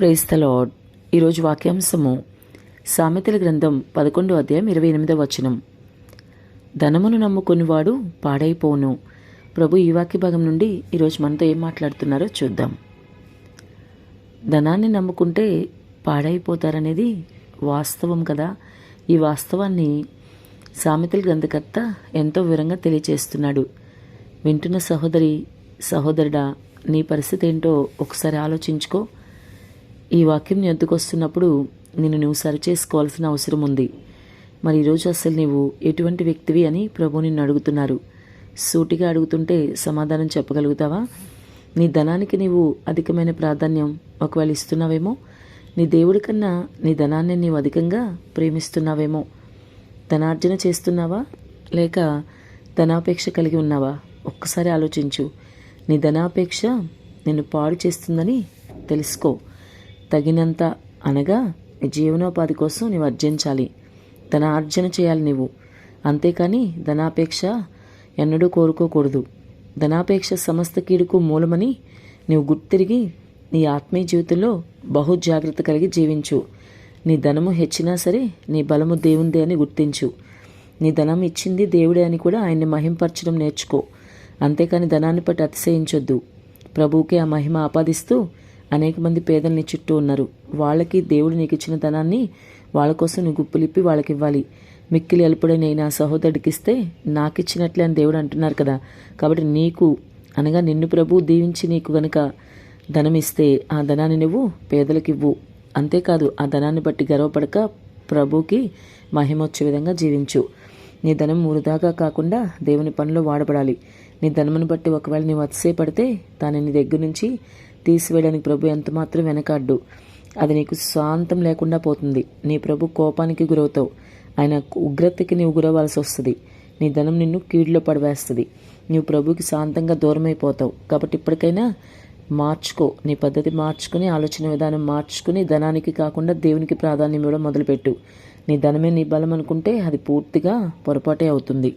ప్రేస్త ఈరోజు వాక్యాంశము సామెతల గ్రంథం పదకొండో అధ్యాయం ఇరవై ఎనిమిదవ వచనం. ధనమును నమ్ముకునివాడు పాడైపోను. ప్రభు ఈ వాక్య భాగం నుండి ఈరోజు మనతో ఏం మాట్లాడుతున్నారో చూద్దాం. ధనాన్ని నమ్ముకుంటే పాడైపోతారనేది వాస్తవం కదా. ఈ వాస్తవాన్ని సామెతల గ్రంథకర్త ఎంతో వివరంగా తెలియచేస్తున్నాడు. వింటున్న సహోదరి సహోదరుడా నీ పరిస్థితి ఏంటో ఒకసారి ఆలోచించుకో. ఈ వాక్యం నీ వద్దకు వస్తున్నప్పుడు నిన్ను నువ్వు సరిచేసుకోవాల్సిన అవసరం ఉంది. మరి ఈరోజు అసలు నీవు ఎటువంటి వ్యక్తివి అని ప్రభు నిన్ను అడుగుతున్నారు. సూటిగా అడుగుతుంటే సమాధానం చెప్పగలుగుతావా? నీ ధనానికి నీవు అధికమైన ప్రాధాన్యం ఒకవేళ ఇస్తున్నావేమో నీ దేవుడి కన్నా నీ ధనాన్ని నీవు అధికంగా ప్రేమిస్తున్నావేమో ధనార్జన చేస్తున్నావా? లేక ధనాపేక్ష కలిగి ఉన్నావా? ఒక్కసారి ఆలోచించు. నీ ధనాపేక్ష నిన్ను పాడు చేస్తుందని తెలుసుకో. తగినంత అనగా జీవనోపాధి కోసం నీవు అర్జించాలి. ధన ఆర్జన చేయాలి నీవు. అంతేకాని ధనాపేక్ష ఎన్నడూ కోరుకోకూడదు. ధనాపేక్ష సమస్త కీడుకు మూలమని నీవు గుర్తిరిగి నీ ఆత్మీయ జీవితంలో బహు జాగ్రత్త కలిగి జీవించు. నీ ధనము హెచ్చినా సరే నీ బలము దేవుందే అని గుర్తించు. నీ ధనం ఇచ్చింది దేవుడే అని కూడా ఆయన్ని మహింపరచడం నేర్చుకో. అంతేకాని ధనాన్ని పట్టి అతిశయించొద్దు. ప్రభువుకి ఆ మహిమ ఆపాదిస్తూ అనేక మంది పేదల్ని చుట్టూ ఉన్నారు. వాళ్ళకి దేవుడు నీకు ఇచ్చిన ధనాన్ని వాళ్ళ కోసం నువ్వు గుప్పులిప్పి వాళ్ళకి ఇవ్వాలి. మిక్కిలి అల్పుడై నేను నా సహోదరుడికి ఇస్తే నాకు ఇచ్చినట్లే అని దేవుడు అంటున్నారు కదా. కాబట్టి నీకు అనగా నిన్ను ప్రభు దీవించి నీకు గనుక ధనం ఇస్తే ఆ ధనాన్ని నువ్వు పేదలకు ఇవ్వు. అంతేకాదు ఆ ధనాన్ని బట్టి గర్వపడక ప్రభుకి మహిమ వచ్చే విధంగా జీవించు. నీ ధనం వృధాగా కాకుండా దేవుని పనిలో వాడబడాలి. నీ ధనమును బట్టి ఒకవేళ నీవు అతిశయపడితే దాన్ని నీ దగ్గర నుంచి తీసివేయడానికి ప్రభు ఎంత మాత్రం వెనకాడ్డు. అది నీకు శాంతం లేకుండా పోతుంది. నీ ప్రభు కోపానికి గురవుతావు. ఆయన ఉగ్రతకి నీవు గురవాల్సి వస్తుంది. నీ ధనం నిన్ను కీడులో పడవేస్తుంది. నీవు ప్రభుకి శాంతంగా దూరమైపోతావు. కాబట్టి ఇప్పటికైనా మార్చుకో. నీ పద్ధతి మార్చుకుని ఆలోచన విధానం మార్చుకుని ధనానికి కాకుండా దేవునికి ప్రాధాన్యం ఇవ్వడం మొదలుపెట్టు. నీ ధనమే నీ బలం అనుకుంటే అది పూర్తిగా పొరపాటే అవుతుంది.